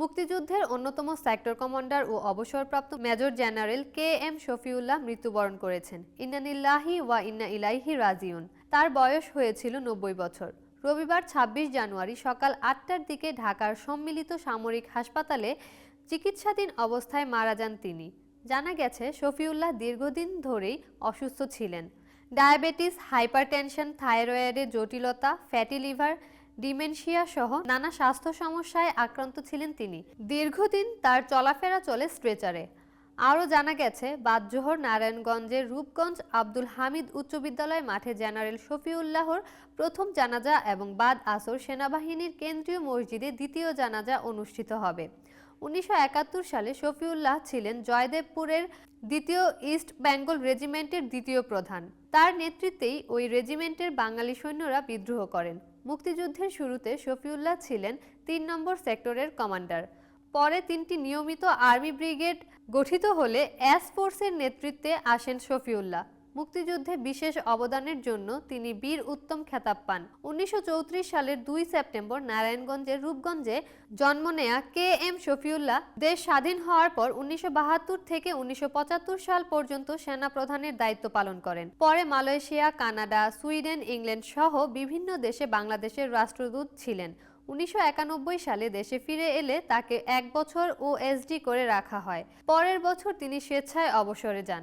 মুক্তিযুদ্ধের অন্যতম sector commander ও অবসরপ্রাপ্ত major general K M Shafiullah মৃত্যুবরণ করেছেন। ইন্নানিল্লাহি ওয়া ইন্না ইলাইহি রাজিউন। তার বয়স হয়েছিল নব্বই বছর। রবিবার ২৬ জানুয়ারি সকাল আটটার দিকে ঢাকার সম্মিলিত সামরিক হাসপাতালে চিকিৎসাধীন অবস্থায় মারা যান তিনি। জানা গেছে, শফিউল্লাহ দীর্ঘদিন ধরেই অসুস্থ ছিলেন। ডায়াবেটিস, হাইপারটেনশন, থাইরয়েডের জটিলতা, ফ্যাটি লিভার ডিমেনশিয়া সহ নানা স্বাস্থ্য সমস্যায় আক্রান্ত ছিলেন তিনি। দীর্ঘদিন তার চলাফেরা চলে স্ট্রেচারে। আরও জানা গেছে, বাদজোহর নারায়ণগঞ্জের রূপগঞ্জ আব্দুল হামিদ উচ্চ বিদ্যালয় মাঠে জেনারেল শফিউল্লাহর প্রথম জানাজা এবং বাদ আসর সেনাবাহিনীর কেন্দ্রীয় মসজিদে দ্বিতীয় জানাজা অনুষ্ঠিত হবে। উনিশশো একাত্তর সালে শফিউল্লাহ ছিলেন জয়দেবপুরের দ্বিতীয় ইস্ট বেঙ্গল রেজিমেন্টের দ্বিতীয় প্রধান। তার নেতৃত্বেই ওই রেজিমেন্টের বাঙালি সৈন্যরা বিদ্রোহ করেন। মুক্তিযুদ্ধের শুরুতে শফিউল্লাহ ছিলেন তিন নম্বর সেক্টরের কমান্ডার। পরে তিনটি নিয়মিত আর্মি ব্রিগেড গঠিত হলে অ্যাস ফোর্সের নেতৃত্বে আসেন শফিউল্লাহ। মুক্তিযুদ্ধে বিশেষ অবদানের জন্য তিনি বীর উত্তম খেতাব পান। উনিশশো চৌত্রিশ সালের দুই সেপ্টেম্বর নারায়ণগঞ্জের রূপগঞ্জে জন্ম নেয়া কে এম শফিউল্লাহ দেশ স্বাধীন হওয়ার পর উনিশশো বাহাত্তর থেকে উনিশশো পঁচাত্তর সাল পর্যন্ত সেনা প্রধানের দায়িত্ব পালন করেন। পরে মালয়েশিয়া, কানাডা, সুইডেন, ইংল্যান্ড সহ বিভিন্ন দেশে বাংলাদেশের রাষ্ট্রদূত ছিলেন। উনিশশো একানব্বই সালে দেশে ফিরে এলে তাকে এক বছর ওএসডি করে রাখা হয়। পরের বছর তিনি স্বেচ্ছায় অবসরে যান।